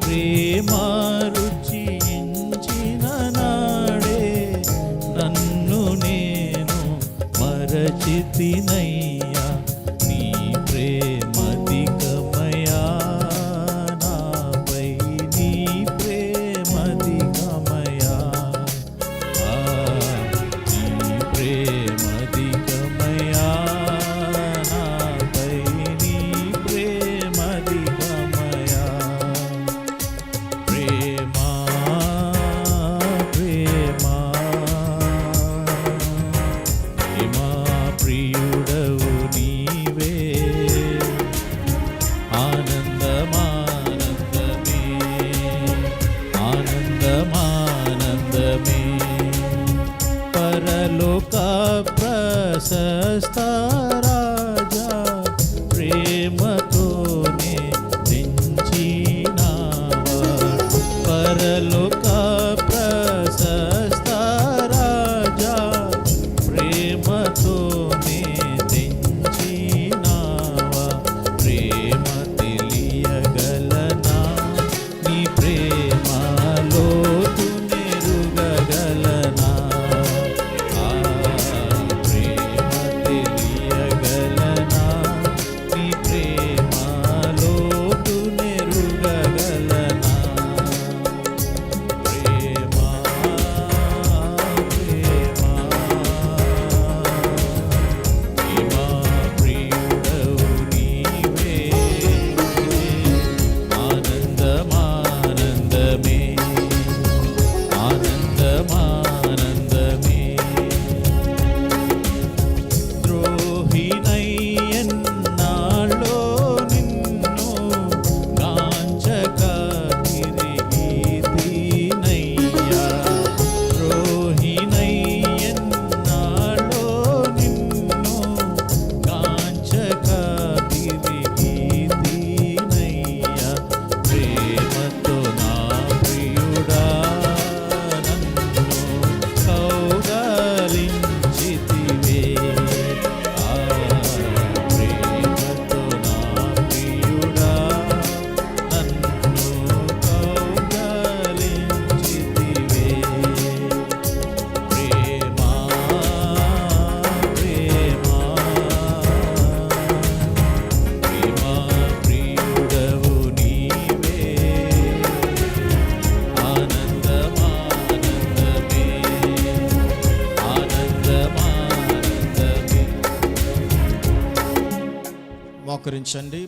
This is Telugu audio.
ప్రేమ రుచించిన నాడే నన్ను నేను మరచితినయ్యా లోక ప్రశస్తా మోకరించండి